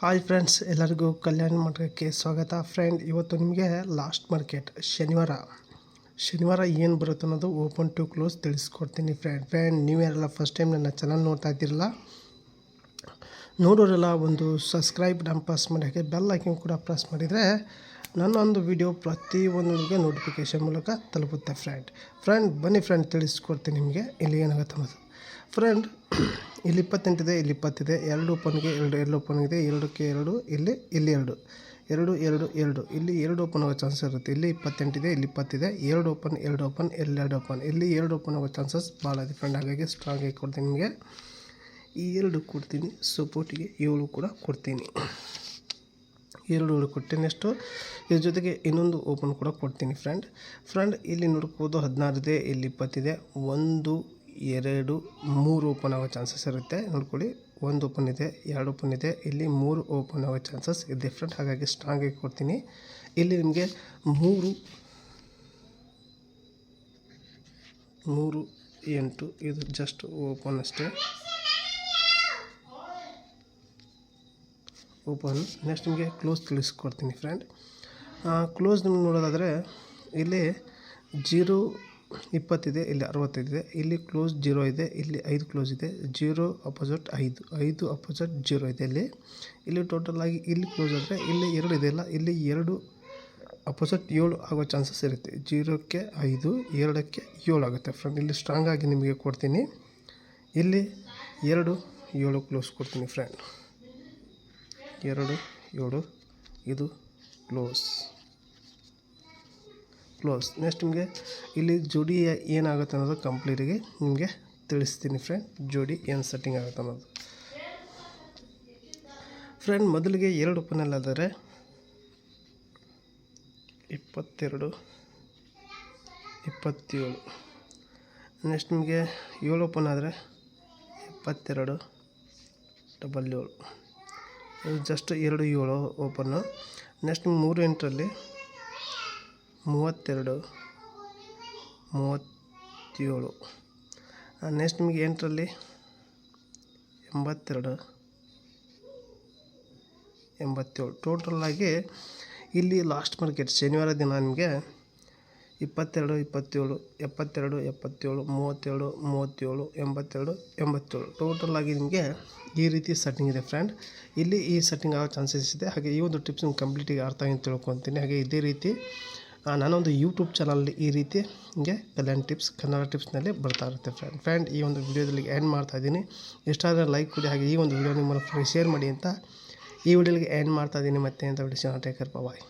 Hi friends ಎಲ್ಲರಿಗೂ ಕಲ್ಯಾಣ ಮಾರ್ಕೆಟ್ಗೆ ಸ್ವಾಗತ. ಫ್ರೆಂಡ್ ಇವತ್ತು ನಿಮಗೆ ಲಾಸ್ಟ್ ಮಾರ್ಕೆಟ್ ಶನಿವಾರ. ಶನಿವಾರ ಏನು ಬರುತ್ತೆ ಅನ್ನೋದು ಓಪನ್ ಟು ಕ್ಲೋಸ್ ತಿಳಿಸ್ಕೊಡ್ತೀನಿ ಫ್ರೆಂಡ್ ಫ್ರೆಂಡ್ ನೀವು ಯಾರೆಲ್ಲ ಫಸ್ಟ್ ಟೈಮ್ ನನ್ನ ಚಾನಲ್ ನೋಡ್ತಾ ಇದ್ದೀರಲ್ಲ, ನೋಡೋರೆಲ್ಲ ಒಂದು ಸಬ್ಸ್ಕ್ರೈಬ್ ನಮ್ಮ ಪ್ರೆಸ್ ಮಾಡಿ, ಹಾಗೆ ಬೆಲ್ ಐಕನ್ ಕೂಡ ಪ್ರೆಸ್ ಮಾಡಿದರೆ ನನ್ನ ಒಂದು ವಿಡಿಯೋ ಪ್ರತಿಯೊಂದಿಗೆ ನೋಟಿಫಿಕೇಷನ್ ಮೂಲಕ ತಲುಪುತ್ತೆ ಫ್ರೆಂಡ್ ಫ್ರೆಂಡ್ ಬನ್ನಿ ಫ್ರೆಂಡ್ ತಿಳಿಸ್ಕೊಡ್ತೀನಿ ನಿಮಗೆ, ಇಲ್ಲಿ ಏನಾಗುತ್ತೆ ಅನ್ನೋದು. ಫ್ರೆಂಡ್, ಇಲ್ಲಿ ಇಪ್ಪತ್ತೆಂಟಿದೆ, ಇಲ್ಲಿ ಇಪ್ಪತ್ತಿದೆ, ಎರಡು ಓಪನ್ಗೆ ಎರಡು ಎರಡು ಓಪನ್ ಇದೆ, ಎರಡಕ್ಕೆ ಎರಡು, ಇಲ್ಲಿ ಇಲ್ಲಿ ಎರಡು. ಎರಡು ಎರಡು ಎರಡು. ಇಲ್ಲಿ ಎರಡು ಓಪನ್ ಆಗೋ ಚಾನ್ಸಸ್ ಇರುತ್ತೆ. ಇಲ್ಲಿ ಇಪ್ಪತ್ತೆಂಟಿದೆ, ಇಲ್ಲಿ ಇಪ್ಪತ್ತಿದೆ, ಎರಡು ಓಪನ್ ಎರಡು ಓಪನ್ ಎರಡು ಓಪನ್ ಇಲ್ಲಿ ಎರಡು ಓಪನ್ ಆಗೋ ಚಾನ್ಸಸ್ ಭಾಳ ಇದೆ ಫ್ರೆಂಡ್ ಹಾಗಾಗಿ ಸ್ಟ್ರಾಂಗ್ ಆಗಿ ಕೊಡ್ತೀನಿ ನಿಮಗೆ. ಈ ಎರಡು ಕೊಡ್ತೀನಿ ಸಪೋರ್ಟಿಗೆ ಏಳು ಕೂಡ ಕೊಡ್ತೀನಿ. ಎರಡು, ಏಳು ಕೊಟ್ಟೆ ನೆಕ್ಸ್ಟು ಇದ್ರ ಜೊತೆಗೆ ಇನ್ನೊಂದು ಓಪನ್ ಕೂಡ ಕೊಡ್ತೀನಿ ಫ್ರೆಂಡ್ ಫ್ರೆಂಡ್ ಇಲ್ಲಿ ನೋಡ್ಬೋದು ಹದಿನಾರಿದೆ, ಇಲ್ಲಿ ಇಪ್ಪತ್ತಿದೆ. ಒಂದು ಎರಡು, ಮೂರು ಓಪನ್ ಆಗೋ ಚಾನ್ಸಸ್ ಇರುತ್ತೆ. ನೋಡ್ಕೊಳ್ಳಿ. ಒಂದು ಓಪನ್ ಇದೆ, ಎರಡು ಓಪನ್ ಇದೆ. ಇಲ್ಲಿ ಮೂರು ಓಪನ್ ಆಗೋ ಚಾನ್ಸಸ್ ಇದೆ. ಡಿಫ್ರೆಂಟ್ ಹಾಗಾಗಿ ಸ್ಟ್ರಾಂಗ್ ಆಗಿ ಕೊಡ್ತೀನಿ. ಇಲ್ಲಿ ನಿಮಗೆ ಮೂರು ಮೂರು, ಎಂಟು, ಇದು ಜಸ್ಟ್ ಓಪನ್ ಅಷ್ಟೇ. ಓಪನ್ ನೆಕ್ಸ್ಟ್ ನಿಮಗೆ ಕ್ಲೋಸ್ ತಿಳಿಸ್ಕೊಡ್ತೀನಿ ಫ್ರೆಂಡ್ ಕ್ಲೋಸ್ ನಿಮ್ಗೆ ನೋಡೋದಾದರೆ, ಇಲ್ಲಿ ಜೀರೋ ಇಪ್ಪತ್ತಿದೆ, ಇಲ್ಲಿ ಅರವತ್ತೈದಿದೆ, ಇಲ್ಲಿ ಕ್ಲೋಸ್ ಜೀರೋ ಇದೆ, ಇಲ್ಲಿ ಐದು ಕ್ಲೋಸ್ ಇದೆ ಜೀರೋ ಅಪೋಸಿಟ್ ಐದು ಐದು ಅಪೋಸಿಟ್ ಜೀರೋ ಇದೆ. ಇಲ್ಲಿ ಇಲ್ಲಿ ಟೋಟಲ್ ಆಗಿ ಇಲ್ಲಿ ಕ್ಲೋಸ್ ಆದರೆ ಇಲ್ಲಿ ಎರಡು ಇದೆಯಲ್ಲ ಇಲ್ಲಿ ಎರಡು ಅಪೋಸಿಟ್ ಏಳು ಆಗೋ ಚಾನ್ಸಸ್ ಇರುತ್ತೆ. ಜೀರೋಕ್ಕೆ ಐದು, ಎರಡಕ್ಕೆ ಏಳು ಆಗುತ್ತೆ. ಫ್ರೆಂಡ್ ಇಲ್ಲಿ ಸ್ಟ್ರಾಂಗ್ ಆಗಿ ನಿಮಗೆ ಕೊಡ್ತೀನಿ. ಇಲ್ಲಿ ಎರಡು, ಏಳು ಕ್ಲೋಸ್ ಕೊಡ್ತೀನಿ ಫ್ರೆಂಡ್ ಎರಡು, ಏಳು, ಇದು ಕ್ಲೋಸ್ ಕ್ಲೋಸ್ ನೆಕ್ಸ್ಟ್ ನಿಮಗೆ ಇಲ್ಲಿ ಜೋಡಿ ಏನಾಗುತ್ತೆ ಅನ್ನೋದು ಕಂಪ್ಲೀಟಿಗೆ ನಿಮಗೆ ತಿಳಿಸ್ತೀನಿ ಫ್ರೆಂಡ್ ಜೋಡಿ ಏನು ಸೆಟ್ಟಿಂಗ್ ಆಗುತ್ತೆ ಅನ್ನೋದು. ಫ್ರೆಂಡ್ ಮೊದಲಿಗೆ ಎರಡು ಓಪನಲ್ಲಾದರೆ ಇಪ್ಪತ್ತೆರಡು, ಇಪ್ಪತ್ತೇಳು. ನೆಕ್ಸ್ಟ್ ನಿಮಗೆ ಏಳು ಓಪನ್ ಆದರೆ ಇಪ್ಪತ್ತೆರಡು ಡಬಲ್ ಏಳು. ಜಸ್ಟ್ ಎರಡು ಏಳು ಓಪನ್ನು ನೆಕ್ಸ್ಟ್ ಮೂರು ಎಂಟರಲ್ಲಿ ಮೂವತ್ತೆರಡು, ಮೂವತ್ತೇಳು. ನೆಕ್ಸ್ಟ್ ನಿಮಗೆ ಎಂಟರಲ್ಲಿ ಎಂಬತ್ತೆರಡು, ಎಂಬತ್ತೇಳು. ಟೋಟಲಾಗಿ ಇಲ್ಲಿ ಲಾಸ್ಟ್ ಮಾರ್ಕೆಟ್ ಶನಿವಾರ ದಿನ ನಿಮಗೆ ಇಪ್ಪತ್ತೆರಡು, ಇಪ್ಪತ್ತೇಳು, ಎಪ್ಪತ್ತೆರಡು, ಎಪ್ಪತ್ತೇಳು, ಮೂವತ್ತೇಳು ಮೂವತ್ತೇಳು, ಎಂಬತ್ತೆರಡು, ಎಂಬತ್ತೇಳು. ಟೋಟಲಾಗಿ ನಿಮಗೆ ಈ ರೀತಿ ಸೆಟ್ಟಿಂಗ್ ಇದೆ ಫ್ರೆಂಡ್ ಇಲ್ಲಿ ಈ ಸೆಟ್ಟಿಂಗ್ ಆಗೋ ಚಾನ್ಸಸ್ ಇದೆ. ಹಾಗೆ ಈ ಒಂದು ಟಿಪ್ಸ್ ನಿಮ್ಗೆ ಕಂಪ್ಲೀಟಿಗೆ ಅರ್ಥ ಆಗಿ ತಿಳ್ಕೊತೀನಿ. ಹಾಗೆ ಇದೇ ರೀತಿ ನಾನೊಂದು ಯೂಟ್ಯೂಬ್ ಚಾನಲಲ್ಲಿ ಈ ರೀತಿ ಹಿಂಗೆ ಕಲ್ಯಾಣ ಟಿಪ್ಸ್ ಕನ್ನಡ ಟಿಪ್ಸ್ನಲ್ಲಿ ಬರ್ತಾ ಇರುತ್ತೆ ಫ್ರೆಂಡ್ ಫ್ರೆಂಡ್ ಈ ಒಂದು ವಿಡಿಯೋದಲ್ಲಿ ಎಂಡ್ ಮಾಡ್ತಾ ಇದ್ದೀನಿ. ಇಷ್ಟಾದರೆ ಲೈಕ್ ಕೊಡಿ, ಹಾಗೆ ಈ ಒಂದು ವಿಡಿಯೋ ನಿಮ್ಮ ಶೇರ್ ಮಾಡಿ ಅಂತ ಈ ವಿಡಿಯೋಲಿಗೆ ಎಂಡ್ ಮಾಡ್ತಾ ಇದ್ದೀನಿ ಮತ್ತೆ ಅಂತ ವಿಡಿಯೋ ಟೇಕರ್ ಬಾಯ್